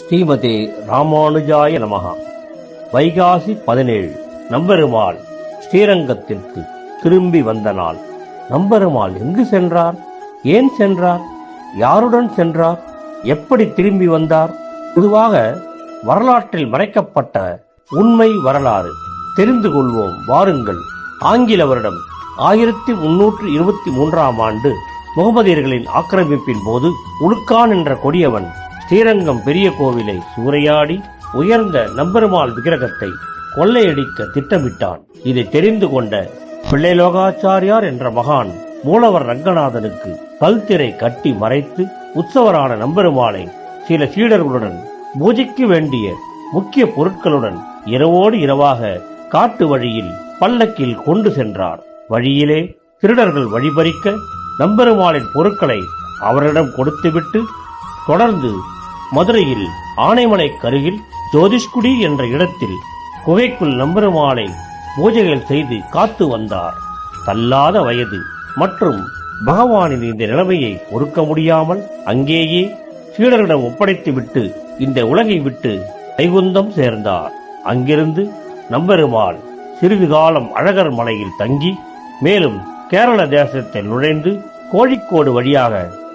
ஸ்ரீமதே ராமானுஜாய நமகா வைகாசி பதினேழு. நம்பெருமாள் ஸ்ரீரங்கத்திற்கு திரும்பி வந்த நாள். நம்பெருமாள் எங்கு சென்றார்? ஏன் சென்றார்? யாருடன் சென்றார்? எப்படி திரும்பி வந்தார்? பொதுவாக வரலாற்றில் மறைக்கப்பட்ட உண்மை வரலாறு தெரிந்து கொள்வோம். வாருங்கள். ஆங்கில வருடம் ஆயிரத்தி முன்னூற்று இருபத்தி மூன்றாம் ஆண்டு முகமதியர்களின் ஆக்கிரமிப்பின் போது உலுக்கான் என்ற கொடியவன் ஸ்ரீரங்கம் பெரிய கோவிலை சூறையாடி உயர்ந்த நம்பெருமாள் விக்கிரகத்தை கொள்ளையடிக்க திட்டமிட்டான். இதை தெரிந்து கொண்ட பிள்ளைலோகாச்சாரியார் என்ற மகான் மூலவர் ரங்கநாதனுக்கு பல்திரை கட்டி மறைத்து உற்சவரான நம்பெருமாளை சில சீடர்களுடன் பூஜைக்கு வேண்டிய முக்கிய பொருட்களுடன் இரவோடு இரவாக காட்டு வழியில் பல்லக்கில் கொண்டு சென்றார். வழியிலே திருடர்கள் வழிபறிக்க நம்பெருமாளின் பொருட்களை அவரிடம் கொடுத்துவிட்டு தொடர்ந்து மதுரையில் ஆனைமலை கருகில் ஜோதிஷ்குடி என்ற இடத்தில் குகைக்குள் நம்பெருமாளை பூஜைகள் செய்து காத்து வந்தார். தள்ளாத வயது மற்றும் பகவானின் இந்த நிலைமையை பொறுக்க முடியாமல் அங்கேயே சீடரிடம் ஒப்படைத்துவிட்டு இந்த உலகை விட்டு வைகுந்தம் சேர்ந்தார். அங்கிருந்து நம்பெருமாள் சிறிது காலம் அழகர் மலையில் தங்கி மேலும் கேரள தேசத்தில் நுழைந்து கோழிக்கோடு வழியாக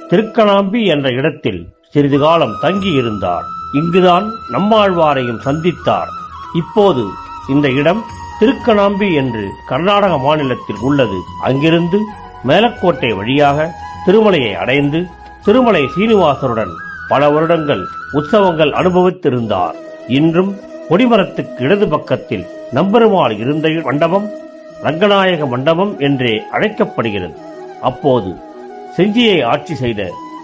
திருக்கணாம்பி என்ற இடத்தில் சிறிது காலம் தங்கி இருந்தார் இங்குதான் நம்மாழ்வாரையும் சந்தித்தார். இப்போது இந்த இடம் திருக்கணாம்பி என்று கர்நாடக மாநிலத்தில் உள்ளது. அங்கிருந்து மேலக்கோட்டை வழியாக திருமலையை அடைந்து திருமலை சீனிவாசருடன் பல வருடங்கள் உற்சவங்கள் அனுபவித்திருந்தார். இன்றும் கொடிமரத்துக்கு இடது பக்கத்தில் நம்பெருமாள் இருந்த மண்டபம் ரங்கநாயக மண்டபம் என்றே அழைக்கப்படுகிறது. அப்போது செஞ்சியை ஆட்சி செய்த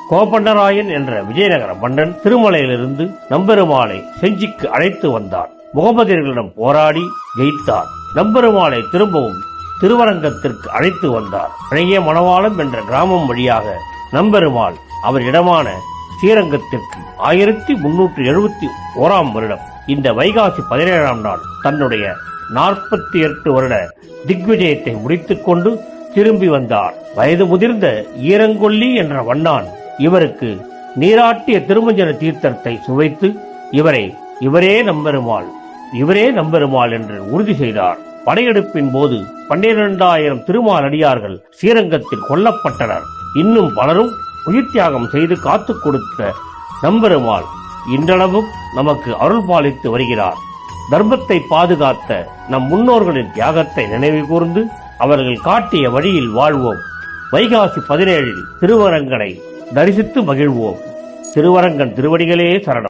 கோபண்டராயன் என்ற விஜயநகர மன்னன் திருமலையிலிருந்து நம்பெருமாளை செஞ்சிக்கு அழைத்து வந்தான். முகமதியர்களிடம் போராடி ஜெயித்தார் நம்பெருமாளை திரும்பவும் திருவரங்கத்திற்கு அழைத்து வந்தார். பழைய மணவாளம் என்ற கிராமம் வழியாக நம்பெருமாள் அவர் இடமான ஸ்ரீரங்கத்திற்கு ஆயிரத்தி முன்னூற்றி எழுபத்தி ஓராம் வருடம் இந்த வைகாசி பதினேழாம் நாள் தன்னுடைய நாற்பத்தி எட்டு வருட திக்விஜயத்தை முடித்துக் கொண்டு திரும்பி வந்தார். வயது முதிர்ந்த ஈரங்கொல்லி என்ற வண்ணான் இவருக்கு நீராட்டிய திருமஞ்சன தீர்த்தத்தை சுவைத்து இவரை இவரே நம்பெருமாள் இவரே நம்பெருமாள் என்று உறுதி செய்தார். படையெடுப்பின் போது பன்னிரண்டாயிரம் திருமால் அடியார்கள் ஸ்ரீரங்கத்தில் கொல்லப்பட்டனர். இன்னும் பலரும் உயிர் தியாகம் செய்து காத்து கொடுத்த நம்பெருமாள் இன்றளவும் நமக்கு அருள் பாலித்து வருகிறார். தர்மத்தை பாதுகாத்த நம் முன்னோர்களின் தியாகத்தை நினைவு கூர்ந்து அவர்கள் காட்டிய வழியில் வாழ்வோம். வைகாசி பதினேழில் திருவரங்கனை தரிசித்து மகிழ்வோம். திருவரங்கன் திருவடிகளே சரணம்.